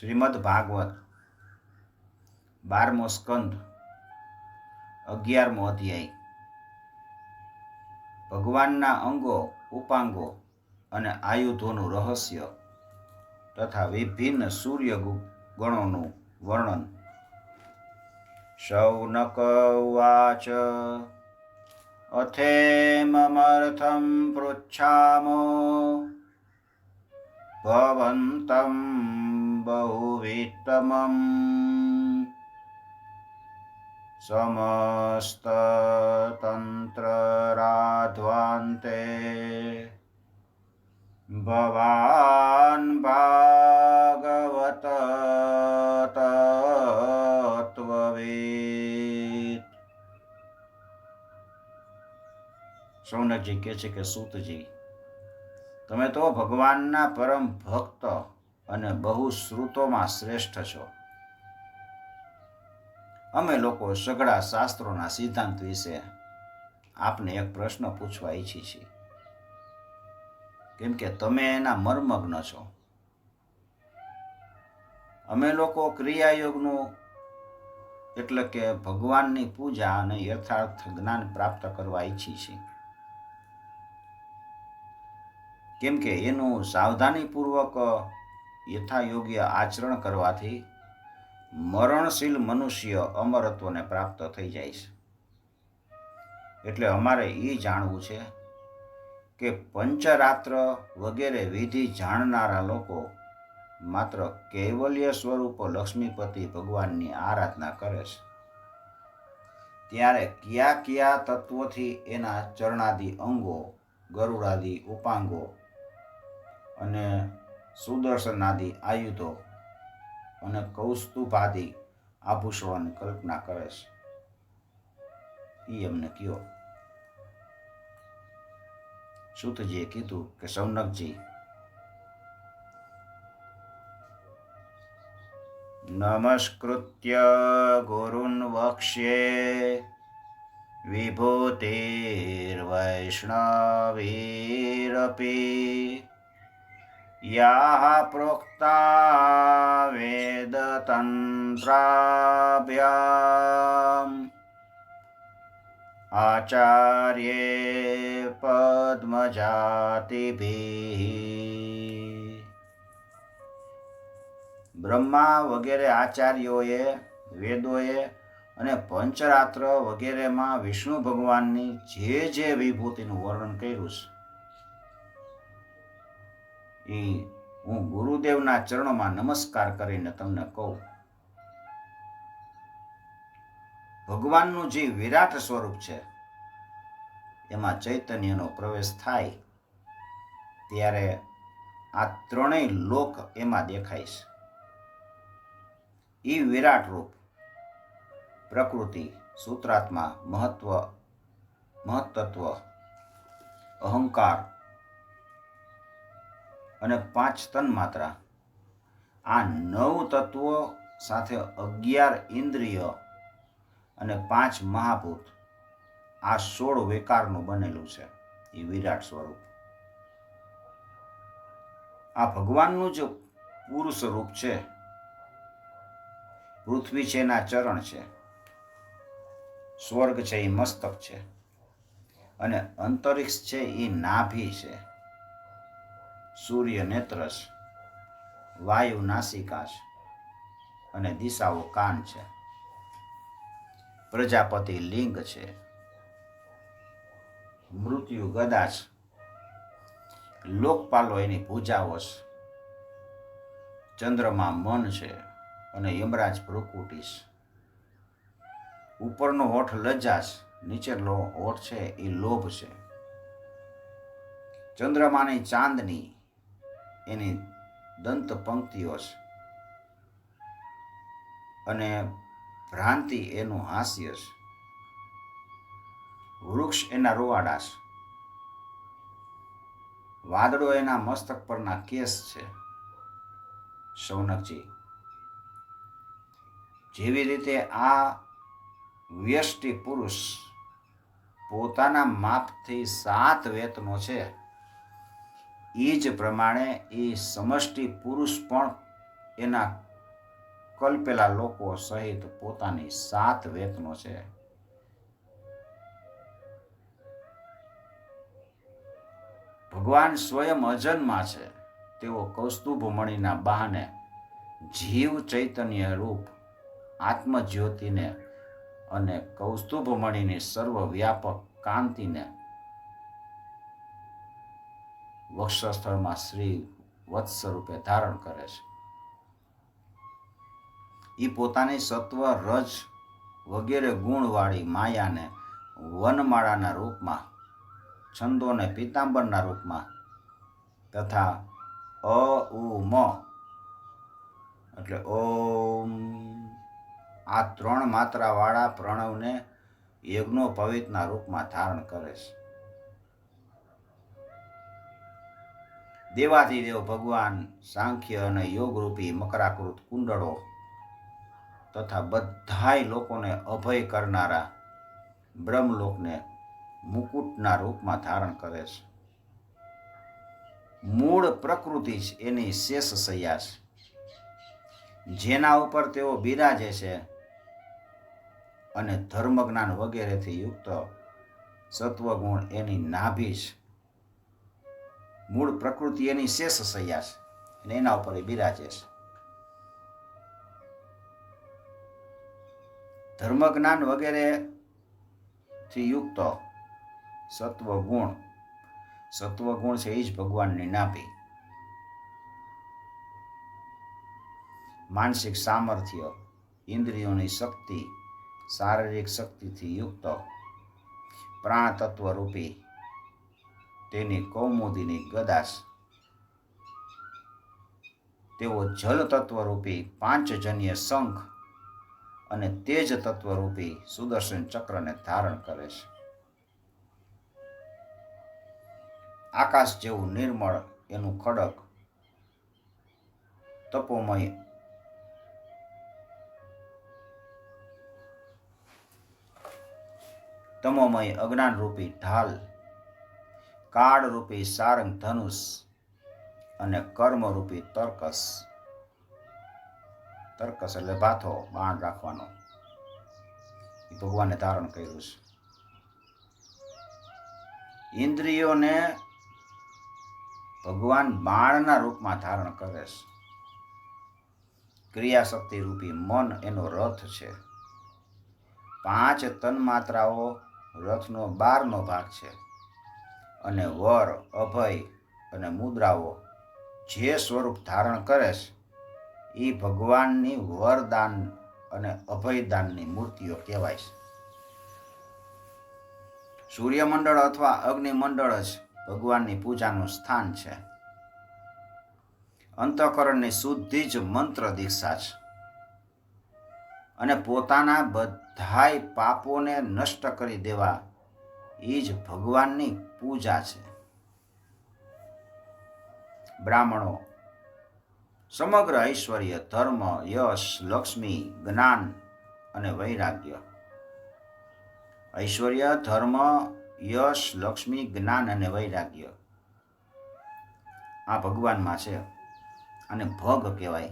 શ્રીમદ ભાગવત, બારમો સ્કંદ, અગિયારમો અધ્યાય. ભગવાનના અંગો, ઉપાંગો અને આયુધોનું રહસ્ય તથા વિભિન્ન સૂર્ય ગણોનું વર્ણન શૌનક ઉવાચ અથેમમર્થં પૃચ્છામો ભવન્तं बहुवित्तमम् समस्ततन्त्रराध्वान्ते भवान् भागवत તત્વવેદ સૌનકજી કહે છે કે સૂતજી તમે તો ભગવાનના પરમ ભક્ત અને બહુ શ્રુતોમાં શ્રેષ્ઠ છો. અમે લોકો સઘળા શાસ્ત્રોના સિદ્ધાંત વિશે આપને એક પ્રશ્ન પૂછવા ઈચ્છી છીએ. કેમ કે તમે એના મર્મગ્ન છો. અમે લોકો ક્રિયાયોગનું એટલે કે ભગવાનની પૂજા અને યથાર્થ જ્ઞાન પ્રાપ્ત કરવા ઈચ્છી છીએ. કેમ કે એનું સાવધાનીપૂર્વક યથાયોગ્ય આચરણ કરવાથી મરણશીલ મનુષ્ય અમરત્વને પ્રાપ્ત થઈ જાય છે. એટલે અમારે એ જાણવું છે કે પંચરાત્ર વગેરે વિધિ જાણનારા લોકો માત્ર કૈવલ્ય સ્વરૂપ લક્ષ્મીપતિ ભગવાનની આરાધના કરે છે. ત્યારે કયા કયા તત્વોથી એના ચરણાદિ અંગો, ગરુડાદિ ઉપાંગો અને સુદર્શનાદિ આયુધો અને કૌસ્તુભાદિ આભૂષણોની કલ્પના કરે છે. એ એમને કયો. સુતજીએ કીધું કે સૌનકજી, નમસ્કૃત્ય ગુરુન વક્ષ્યે વિભૂતિર્વૈષ્ણવીરપી. યાહ પ્રોક્તા વેદતંત્રાભ્યામ આચાર્યે પદ્મજાતિભિः બ્રહ્મા વગેરે આચાર્યોએ વેદોએ અને પંચરાત્ર વગેરેમાં વિષ્ણુ ભગવાનની જે જે વિભૂતિનું વર્ણન કર્યું છે એ હું ગુરુદેવના ચરણોમાં નમસ્કાર કરીને તમને કહું. ભગવાનનું જે વિરાટ સ્વરૂપ છે, એમાં ચૈતન્યનો પ્રવેશ થાય ત્યારે આ ત્રણેય લોક એમાં દેખાય છે. એ વિરાટ રૂપ, પ્રકૃતિ, સૂત્રાત્મા, મહત્વ, મહત્તત્વ, અહંકાર અને પાંચ તન માત્રા. આ નવ તત્વો સાથે અગિયાર ઇન્દ્રિય અને પાંચ મહાભૂત. આ સોળ વેકારનું બનેલું છે. એ વિરાટ સ્વરૂપ. આ ભગવાનનું જે પુરુષ રૂપ છે. પૃથ્વી છે એના ચરણ છે. સ્વર્ગ છે એ મસ્તક છે. અને અંતરિક્ષ છે એ નાભી છે. સૂર્ય નેત્રસ, વાયુ નાસિકા છે અને દિશાઓ કાન છે. પ્રજાપતિ લિંગ છે. મૃત્યુ ગદા છે લોકપાલો એની ભૂજાઓ છે ચંદ્રમાં મન છે અને યમરાજ ભ્રુકુટી છે ઉપરનો હોઠ લજ્જાશ નીચેનો હોઠ છે એ લોભ છે. ચંદ્રમાની ચાંદની એની દંત પંક્તિઓ છે. અને ભ્રાંતિ એનું હાસ્ય છે. વૃક્ષ એના રોવાડા છે. વાદળો એના મસ્તક પરના કેસ છે. શૌનકજી જેવી રીતે આ વ્યષ્ટિ પુરુષ પોતાના માપથી સાત વેતનો છે એ જ પ્રમાણે એ સમષ્ટિ પુરુષ પણ એના કલ્પેલા લોકો સહિત પોતાની સાત વેતનો છે. ભગવાન સ્વયં અજન્મા છે. તેઓ કૌસ્તુભમણીના બહાને જીવ ચૈતન્ય રૂપ, આત્મજ્યોતિને અને કૌસ્તુભમણીની સર્વવ્યાપક કાંતિને વક્ષસ્થળમાં શ્રી વત્સ રૂપે ધારણ કરે છે. એ પોતાની સત્વ, રજ વગેરે ગુણવાળી માયાને વનમાળાના રૂપમાં, છંદોને પીતાંબરના રૂપમાં તથા અ ઉ મ એટલે ઓમ આ ત્રણ માત્રાવાળા પ્રણવને યજ્ઞોપવિતના રૂપમાં ધારણ કરે છે. દેવાધિદેવ ભગવાન સાંખ્ય અને યોગરૂપી મકરાકૃત કુંડળો તથા બધાય લોકોને અભય કરનારા બ્રહ્મલોકને મુકુટના રૂપમાં ધારણ કરે છે. મૂળ પ્રકૃતિ જ એની શેષ સૈયા છે જેના ઉપર તેઓ બિરાજે છે અને ધર્મજ્ઞાન વગેરેથી યુક્ત સત્વગુણ એની નાભી છે મૂળ પ્રકૃતિ એની શેષ સૈયા છે અને એના ઉપર એ બિરાજે છે. ધર્મજ્ઞાન વગેરે થી યુક્ત સત્વગુણ સત્વગુણ છે એ જ ભગવાનની નાભી માનસિક સામર્થ્ય, ઇન્દ્રિયોની શક્તિ, શારીરિક શક્તિથી યુક્ત પ્રાણ તત્વ રૂપી તેની કૌમુદીની ગદાશ તેઓ જલ તત્વરૂપી પાંચજન્ય શંખ અને તેજ તત્વરૂપી સુદર્શન ચક્રને ધારણ કરે છે. આકાશ જેવું નિર્મળ એનું ખડક તપોમય તમોમય અજ્ઞાનરૂપી ઢાલ કાળ રૂપી સારંગ ધનુષ અને કર્મ રૂપી તર્કસ. તર્કસ એટલે ભાથો, બાણ રાખવાનો. એ ભગવાને ધારણ કર્યું છે. ઇન્દ્રિયોને ભગવાન બાણના રૂપમાં ધારણ કરે છે. ક્રિયાશક્તિ રૂપી મન એનો રથ છે. પાંચ તન્માત્રાઓ રથનો બારનો ભાગ છે. અને વર, અભય અને મુદ્રાઓ જે સ્વરૂપ ધારણ કરે છે એ ભગવાનની વરદાન અને અભયદાનની મૂર્તિઓ કહેવાય છે. સૂર્યમંડળ અથવા અગ્નિમંડળ જ ભગવાનની પૂજાનું સ્થાન છે. અંતઃકરણની શુદ્ધિ જ મંત્ર દીક્ષા છે. અને પોતાના બધાય પાપોને નષ્ટ કરી દેવા એ જ ભગવાનની પૂજા છે. બ્રાહ્મણો, સમગ્ર ઐશ્વર્ય, ધર્મ, યશ, લક્ષ્મી, જ્ઞાન અને વૈરાગ્ય. ઐશ્વર્ય, ધર્મ, યશ, લક્ષ્મી, જ્ઞાન અને વૈરાગ્ય. આ ભગવાનમાં છે. અને ભગ કહેવાય.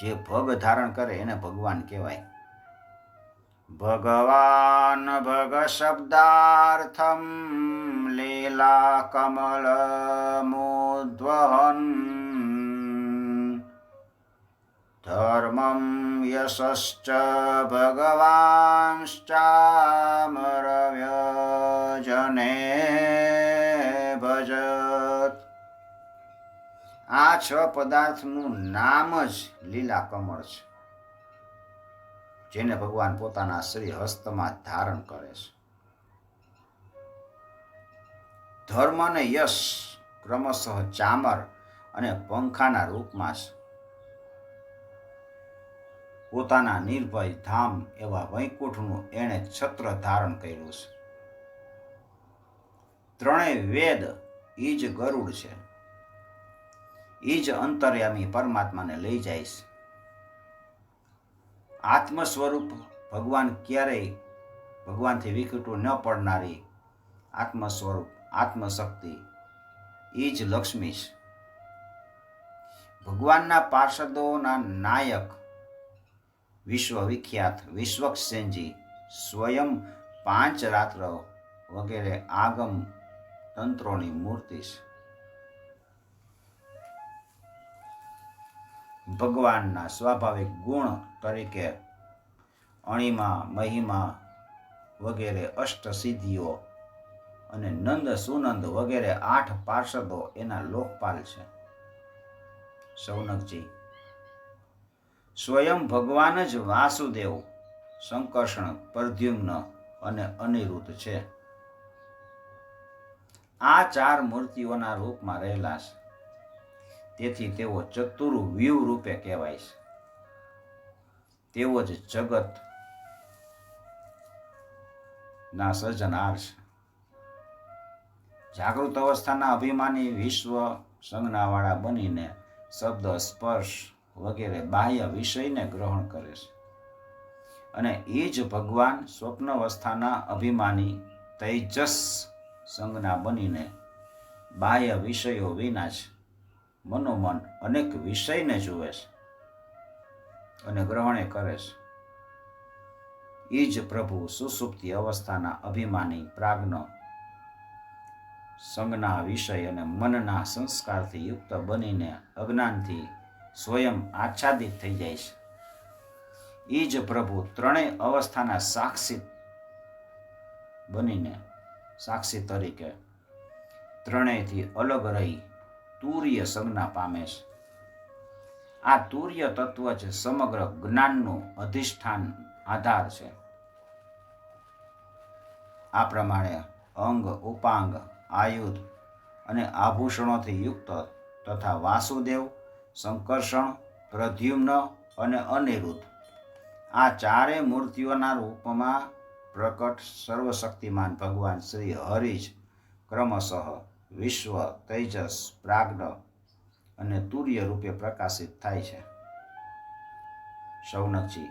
જે ભગ ધારણ કરે એને ભગવાન કહેવાય. ભગવાન ભગ શબ્દાર્થમ લીલા કમલ મોદ્વહન ધર્મમ યશ્ચ ભગવાંશ્ચામરવ્યજને ભજત આ છ પદાર્થનું નામ જ લીલા કમળ છે. જેને ભગવાન પોતાના શ્રી હસ્તમાં ધારણ કરે છે. ધર્મ અને યશ ક્રમશઃ ચામર અને પંખાના રૂપમાં છે. પોતાના નિર્ભય ધામ એવા વૈકુંઠનું એણે છત્ર ધારણ કર્યું છે. ત્રણેય વેદ ઈજ ગરુડ છે. ઈજ અંતર્યામી પરમાત્માને લઈ જાય છે. આત્મ સ્વરૂપ ભગવાન ક્યારેય ભગવાનથી વિખૂટું ન પડનારી આત્મ સ્વરૂપ આત્મશક્તિ એ જ લક્ષ્મી છે. ભગવાનના પાર્ષદોના નાયક વિશ્વવિખ્યાત વિશ્વક્ષેનજી સ્વયં પાંચ રાત્ર વગેરે આગમ તંત્રોની મૂર્તિ છે. ભગવાનના સ્વાભાવિક ગુણ તરીકે અણિમા, મહિમા વગેરે અષ્ટ સિદ્ધિઓ અને નંદ સુનંદ વગેરે આઠ પાર્ષદો એના લોકપાલ છે. સૌનકજી, સ્વયં ભગવાન જ વાસુદેવ સંકર્ષણ, પ્રદ્યુમ્ન અને અનિરુદ્ધ છે. આ ચાર મૂર્તિઓના રૂપમાં રહેલા છે. તેથી તેઓ ચતુર્વ્યૂહ રૂપે કહેવાય છે. તેઓ જ જગત ના સર્જનાર છે. જાગૃત અવસ્થાના અભિમાની વિશ્વ સંજ્ઞાવાળા બનીને શબ્દ, સ્પર્શ વગેરે બાહ્ય વિષયને ગ્રહણ કરે છે. અને એ જ ભગવાન સ્વપ્ન અવસ્થાના અભિમાની તૈજસ સંજ્ઞા બનીને બાહ્ય વિષયો વિના જ મનોમન અનેક વિષયને જુએ છે. અને ગ્રહણે કરે છે. એ જ પ્રભુ સુસુપ્તિ અવસ્થાના અભિમાની પ્રાજ્ઞ સંજ્ઞા વિષય અને મનના સંસ્કારથી યુક્ત બનીને અજ્ઞાનથી સ્વયં આચ્છાદિત થઈ જાય છે. એ જ પ્રભુ ત્રણેય અવસ્થાના સાક્ષી બનીને સાક્ષી તરીકે ત્રણેયથી અલગ રહી તુર્ય સંજ્ઞા પામે છે. આ તુર્ય તત્વ જ સમગ્ર જ્ઞાનનું અધિષ્ઠાન આધાર છે. આ પ્રમાણે અંગ, ઉપાંગ, આયુધ અને આભૂષણોથી યુક્ત તથા વાસુદેવ, સંકર્ષણ, પ્રદ્યુમ્ન અને અનિરુદ્ધ. આ ચારે મૂર્તિઓના રૂપમાં પ્રકટ સર્વશક્તિમાન ભગવાન શ્રી હરિજ ક્રમશઃ વિશ્વ તેજસ પ્રાજ્ઞ અને તુર્ય રૂપે પ્રકાશિત થાય છે. શૌનકજી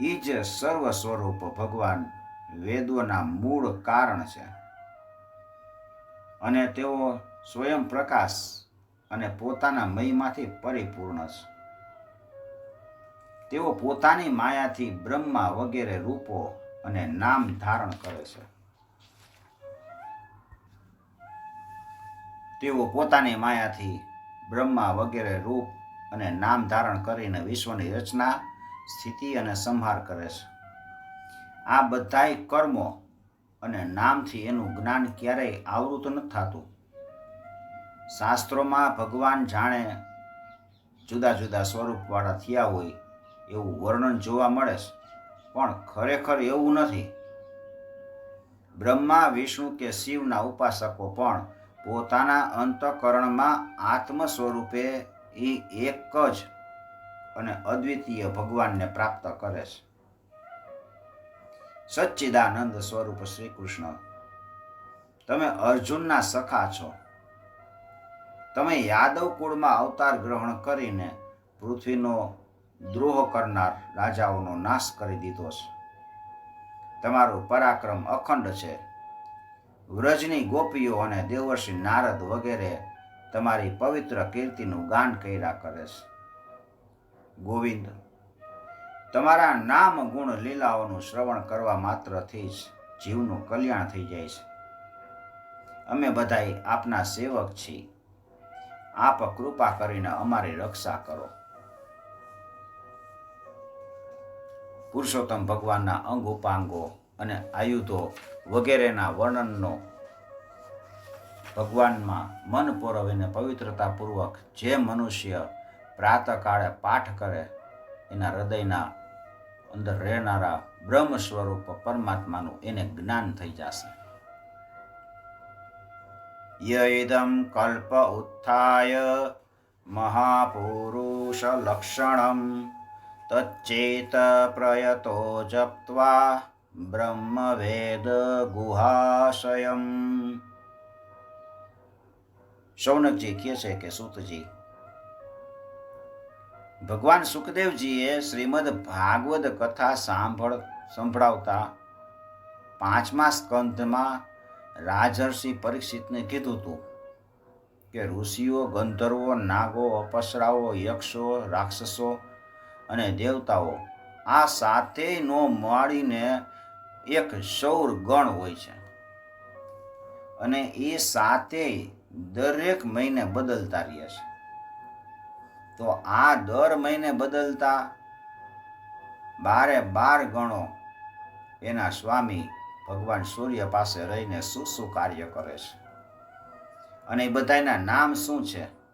એ જ સર્વ સ્વરૂપ ભગવાન વેદોના મૂળ કારણ છે. અને તેઓ સ્વયં પ્રકાશ અને પોતાના મયમાંથી પરિપૂર્ણ છે. તેઓ પોતાની માયાથી બ્રહ્મા વગેરે રૂપો અને નામ ધારણ કરે છે. તેઓ પોતાની માયાથી બ્રહ્મા વગેરે રૂપ અને નામ ધારણ કરીને વિશ્વની રચના, સ્થિતિ અને સંહાર કરે છે. આ બધાય કર્મો અને નામથી એનું જ્ઞાન ક્યારેય આવૃત નથી થતું. શાસ્ત્રોમાં ભગવાન જાણે જુદા જુદા સ્વરૂપવાળા થયા હોય એવું વર્ણન જોવા મળે છે, પણ ખરેખર એવું નથી. બ્રહ્મા, વિષ્ણુ કે શિવના ઉપાસકો પણ પોતાના અંતકરણમાં આત્મ સ્વરૂપે એ એક જ અને અદ્વિતીય ભગવાનને પ્રાપ્ત કરે છે. સચ્ચિદાનંદ સ્વરૂપ શ્રી કૃષ્ણ તમે અર્જુનના સખા છો. તમે યાદવ કુળમાં અવતાર ગ્રહણ કરીને પૃથ્વીનો દ્રોહ કરનાર રાજાઓનો નાશ કરી દીધો છે. તમારું પરાક્રમ અખંડ છે. વ્રજની ગોપીઓ અને દેવર્ષિ નારદ વગેરે તમારી પવિત્ર કીર્તિનું ગાન કર્યા કરે છે. ગોવિંદ, તમારા નામ ગુણ લીલાઓનું શ્રવણ કરવા માત્રથી જ જીવનું કલ્યાણ થઈ જાય છે. અમે બધાય આપના સેવક છીએ. આપ કૃપા કરીને અમારી રક્ષા કરો. પુરુષોત્તમ ભગવાનના અંગ ઉપાંગો અને આયુધો વગેરેના વર્ણનનો ભગવાનમાં મન પોરવીને પવિત્રતાપૂર્વક જે મનુષ્ય પ્રાતકાળે પાઠ કરે, એના હૃદયના અંદર રહેનારા બ્રહ્મ સ્વરૂપ પરમાત્માનું એને જ્ઞાન થઈ જશે. યદમ કલ્પ ઉત્થાય મહાપુરુષ લક્ષણમ તચ્ચેત પ્રયતો જપ્ત્વા બ્રહ્મવેદ ગુહાશયમ શૌનકજી કહે છે કે, સૂતજી, ભગવાન સુખદેવજીએ શ્રીમદ ભાગવત કથા સાંભળ, સંભળાવતા પાંચમા સ્કંધમાં રાજર્ષિ પરીક્ષિતને કીધું હતું કે, ઋષિઓ, ગંધર્વો, નાગો, અપસરાઓ, યક્ષો, રાક્ષસો અને દેવતાઓ આ સાતેયનો મળીને એક સૌર ગણ હોય છે. અને એ સાથે દરેક મહિને બદલતા રહે છે. તો આ દર મહિને બદલતા બારે બાર ગણો એના સ્વામી ભગવાન સૂર્ય પાસે રહીને શું શું કાર્ય કરે છે? અને એ બધાના નામ શું છે?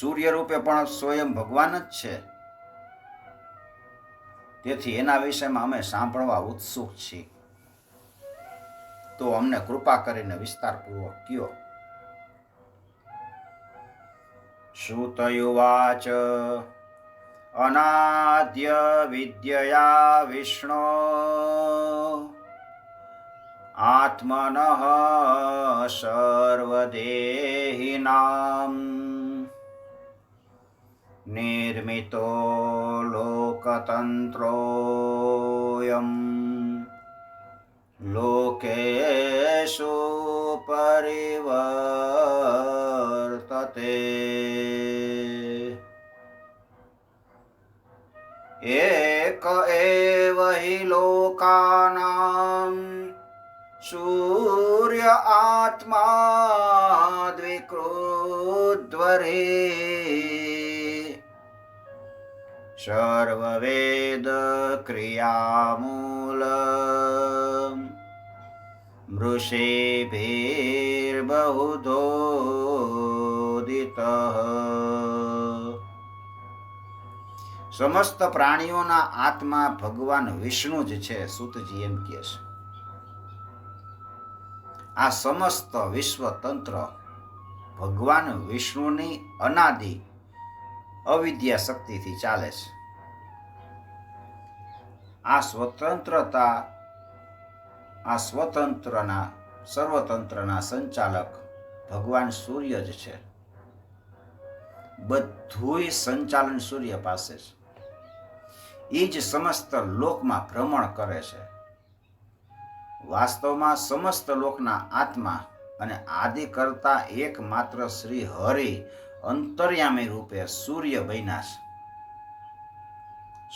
સૂર્ય રૂપે પણ સ્વયં ભગવાન જ છે. તેથી એના વિષયમાં અમે સાંભળવા ઉત્સુક છીએ. તો અમને કૃપા કરીને વિસ્તારપૂર્વક કયો. શ્રુતયુવાચ, અનાદ્ય વિદ્યયા વિષ્ણુ, આત્મન સર્વદેહિનામ. निर्मितो लोकतन्त्रोऽयं लोकेषु परिवर्तते एक एव हि लोकानां सूर्य आत्मा द्विकृद्वरे ક્રિયામૂલ મૃષેભીર્બહુધોદિત સમસ્ત પ્રાણીઓના આત્મા ભગવાન વિષ્ણુ જ છે સુતજી એમ કહે છે. આ સમસ્ત વિશ્વતંત્ર ભગવાન વિષ્ણુની અનાદિ અવિદ્યા શક્તિથી ચાલે છે. આ સ્વતંત્રતા, આ સ્વતંત્રના, સર્વતંત્રના સંચાલક ભગવાન સૂર્ય જ છે. બધુંય સંચાલન સૂર્ય પાસે છે. એ જ સમસ્ત લોકમાં ભ્રમણ કરે છે. વાસ્તવમાં સમસ્ત લોકના આત્મા અને આદિ કરતા એકમાત્ર શ્રી હરિ અંતર્યામી રૂપે સૂર્ય બન્યા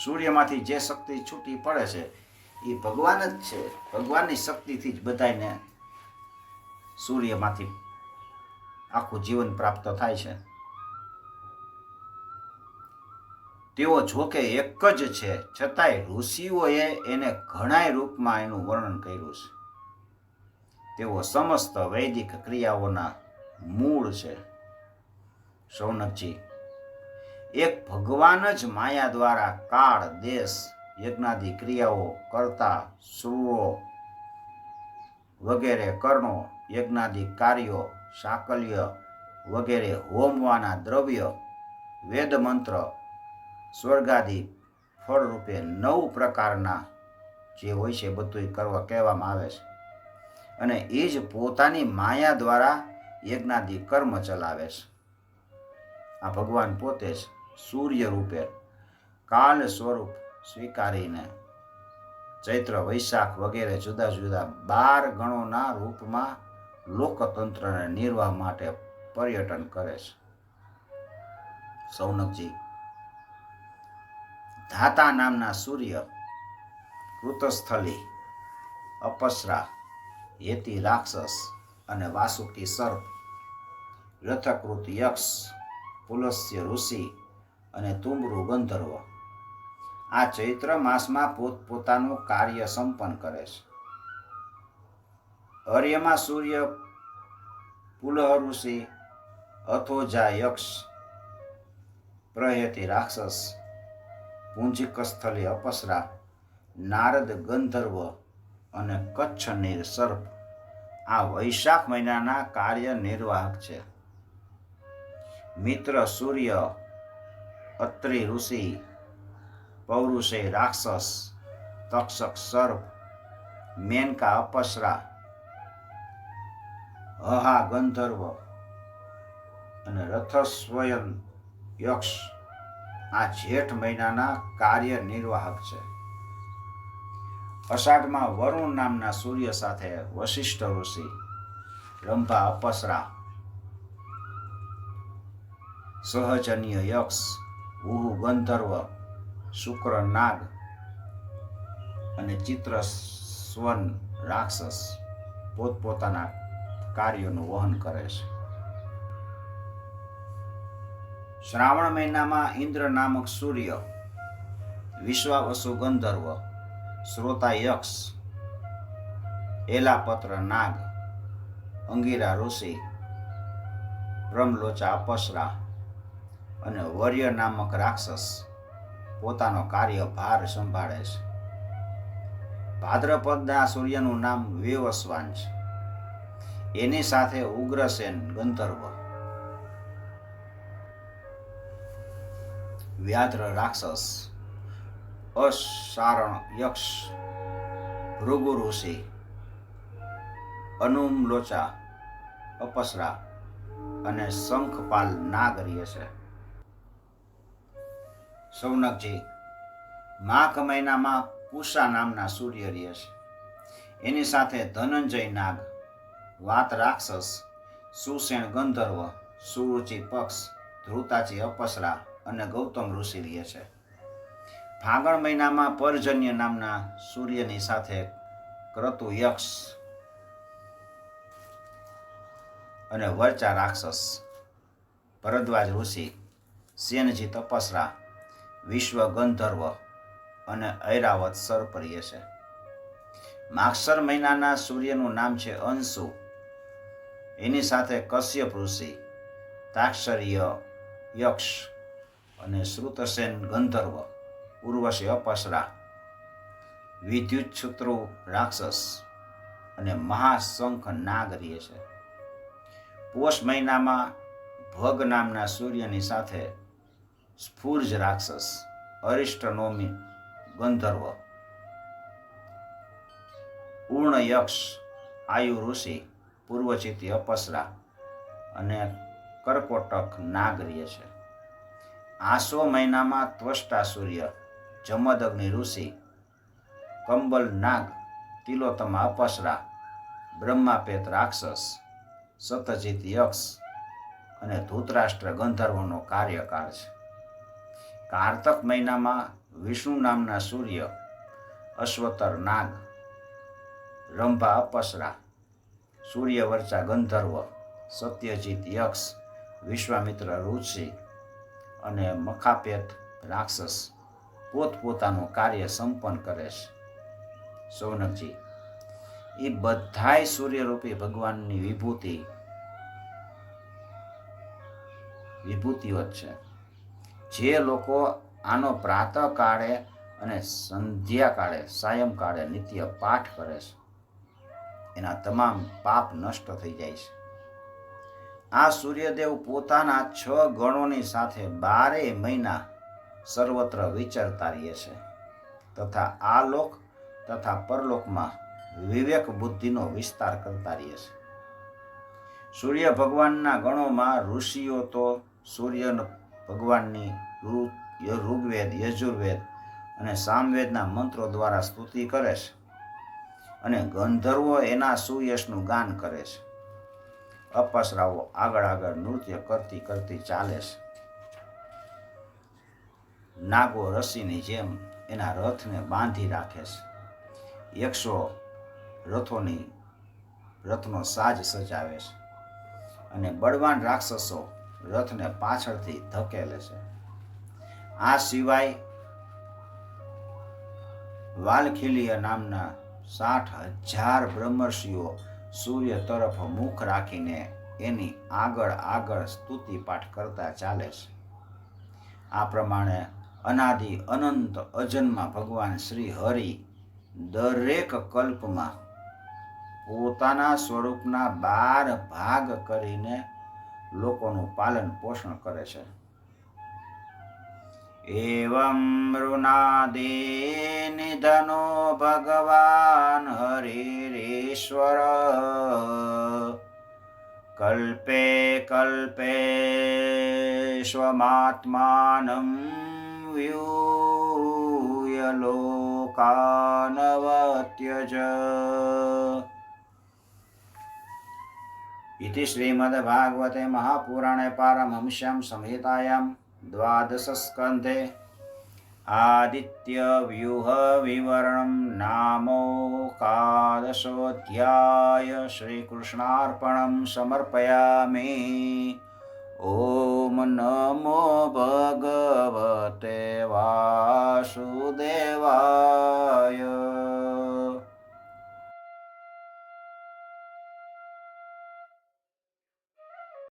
સૂર્યમાંથી જે શક્તિ છૂટી પડે છે, એ ભગવાન જ છે. ભગવાનની શક્તિથી જ બધાને સૂર્યમાંથી આખું જીવન પ્રાપ્ત થાય છે. તેઓ જોકે એક જ છે, છતાંય ઋષિઓએ એને ઘણાય રૂપમાં એનું વર્ણન કર્યું છે. તેઓ સમસ્ત વૈદિક ક્રિયાઓના મૂળ છે. સૌનકજી, એક ભગવાન જ માયા દ્વારા કાળ, દેશ, યજ્ઞાદિ ક્રિયાઓ કરતા સુરો વગેરે કર્ણો યજ્ઞાદિ કાર્યો, સાકલ્ય વગેરે હોમવાના દ્રવ્ય, વેદ મંત્ર, સ્વર્ગાદિ ફળરૂપે નવ પ્રકારના જે હોય છે બધું કરવા કહેવામાં આવે છે. અને એ જ પોતાની માયા દ્વારા યજ્ઞાદિ કર્મ ચલાવે છે. આ ભગવાન પોતે જ સૂર્ય રૂપે કાલ સ્વરૂપ સ્વીકારીને ચૈત્ર, વૈશાખ વગેરે જુદા જુદા બાર ગણોના રૂપમાં લોકતંત્રને નિર્વાહ માટે પર્યટન કરે છે. સૌનકજી, ધાતા નામના સૂર્ય કૃતસ્થલી, અપસરા હેતી રાક્ષસ અને વાસુકી સર્પ રથકૃત યક્ષ પુલસ્ય ઋષિ અને તુંબરુ ગંધર્વ આ ચૈત્ર માસમાં પોતપોતાનું કાર્ય સંપન્ન કરે છે. અર્યમાં સૂર્ય, પુલહ ઋષિ અથોજા યક્ષ, પ્રયતિ રાક્ષસ પુંજિક અપસરા, નારદ ગંધર્વ અને કચ્છ નીર સર્પ આ વૈશાખ મહિનાના કાર્ય નિર્વાહક છે. મિત્ર, સૂર્ય, અત્રિ ઋષિ, પૌરુષે, રાક્ષસ, તક્ષક, સર્પ, મેનકા, અપસરા, હહા, ગંધર્વ અને રથસ્વયન યક્ષ. આ જેઠ મહિનાના કાર્ય નિર્વાહક છે. અષાઢમાં વરુણ નામના સૂર્ય સાથે વશિષ્ઠ ઋષિ, રંભા, અપસરા સહજન્ય યક્ષ ઉહુ ગંધર્વ, શુક્ર નાગ અને ચિત્ર સ્વન રાક્ષસ પોતપોતાના કાર્યોનું વહન કરે છે. શ્રાવણ મહિનામાં ઇન્દ્ર નામક સૂર્ય, વિશ્વાવસુ ગંધર્વ, શ્રોતા યક્ષ, એલાપત્ર નાગ, અંગીરા ઋષિ, બ્રહ્મલોચા અપસરા અને વર્ય નામક રાક્ષસ પોતાનો કાર્યભાર સંભાળે છે. ભાદ્રપદના સૂર્યનું નામ વેવસ્વાન છે. એની સાથે ઉગ્રસેન ગંધર્વ. વ્યાધ્ર રાક્ષસ અસારણ યક્ષ, ભૃગુ ઋષિ, અનુમલોચા, અપસરા અને શંખપાલ નાગરીય છે. સૌનકજી માઘ મહિનામાં પૂષા નામના સૂર્ય રહે છે. એની સાથે ધનંજય નાગ, વાત રાક્ષસ, સુસેણ ગંધર્વ, સુરુચિ પક્ષ, ધ્રુતાચી અપસરા અને ગૌતમ ઋષિ રહે છે. ફાગણ મહિનામાં પરજન્ય નામના સૂર્યની સાથે ક્રતુ યક્ષ અને વર્ચા રાક્ષસ, ભરદ્વાજ ઋષિ, સેનજી તપસરા વિશ્વ ગંધર્વ અને ઐરાવત સર્પર્ય છે. માક્ષર મહિનાના સૂર્યનું નામ છે અંશુ. એની સાથે કશ્યપ ઋષિ, તાક્ષરીય યક્ષ અને શ્રુતસેન ગંધર્વ, ઉર્વશી અપસરા વિદ્યુત શત્રુ રાક્ષસ અને મહાશંખ નાગ રહીએ છે. પોષ મહિનામાં ભગ નામના સૂર્યની સાથે સ્ફૂર્જ રાક્ષસ, અરિષ્ટનોમી, ગંધર્વ. પૂર્ણ યક્ષ, આયુ ઋષિ પૂર્વચિતી અપસરા અને કર્કોટક નાગ રહીએ છે આસો મહિનામાં ત્વષ્ટા સૂર્ય, જમદગ્નિ ઋષિ, કંબલ નાગ તિલોતમા અપસરા, બ્રહ્માપેત રાક્ષસ, સતજીત યક્ષ અને ધૂતરાષ્ટ્ર ગંધર્વનો કાર્યકાળ છે. કારતક મહિનામાં વિષ્ણુ નામના સૂર્ય, અશ્વતર નાગ, રંભા અપસરા સૂર્યવર્ચા ગંધર્વ, સત્યજીત યક્ષ, વિશ્વામિત્ર ઋષિ અને મખાપેત રાક્ષસ પોતપોતાનું કાર્ય સંપન્ન કરે છે. સૌનકજી એ બધાય સૂર્યરૂપી ભગવાનની વિભૂતિ, વિભૂતિઓ જ છે. જે લોકો આનો પ્રાતઃ કાળે અને સંધ્યા કાળે સાયમ નિત્ય પાઠ કરે છે, એના તમામ પાપ નષ્ટ થઈ જાય છે. આ સૂર્યદેવ પોતાના છ ગણોની સાથે બારે મહિના સર્વત્ર વિચરતા રહે છે તથા આ લોક તથા પરલોકમાં વિવેક બુદ્ધિનો વિસ્તાર કરતા રહે છે. સૂર્ય ભગવાનના ગણોમાં ઋષિઓ તો સૂર્ય ભગવાનની ઋગ્વેદ, યજુર્વેદ અને સામવેદના મંત્રો દ્વારા સ્તુતિ કરે છે અને ગંધર્વો એના સુયશનું ગાન કરે છે. અપસરાઓ આગળ આગળ નૃત્ય કરતી કરતી ચાલે છે. નાગો રસીની જેમ એના રથને બાંધી રાખે છે. એકસો રથોની, રથનો સાજ સજાવે છે અને બળવાન રાક્ષસો રથને પાછળથી ધકેલે છે. આ સિવાય વાલખીલીય નામના સાઠ હજાર બ્રહ્મર્ષિઓ સૂર્ય તરફ મુખ રાખીને એની આગળ આગળ સ્તુતિ પાઠ કરતા ચાલે છે. આ પ્રમાણે અનાદિ અનંત અજન્મા ભગવાન શ્રી હરિ દરેક કલ્પમાં પોતાના સ્વરૂપના બાર ભાગ કરીને લોકોનું પાલન પોષણ કરે છે. एवं मृणादेनिधनो भगवान् हरिरीश्वर। कल्पे कल्पे स्वमात्मानं व्यूय लोकानवत्यज। इति श्रीमद्भागवते महापुराणे पारमहंस्यां संहितायां द्वादशस्कन्धे आदित्यव्यूहविवरणं नामोकादशोऽध्याय श्रीकृष्णार्पणं समर्पयामि ॐ नमो भगवते वासुदेवाय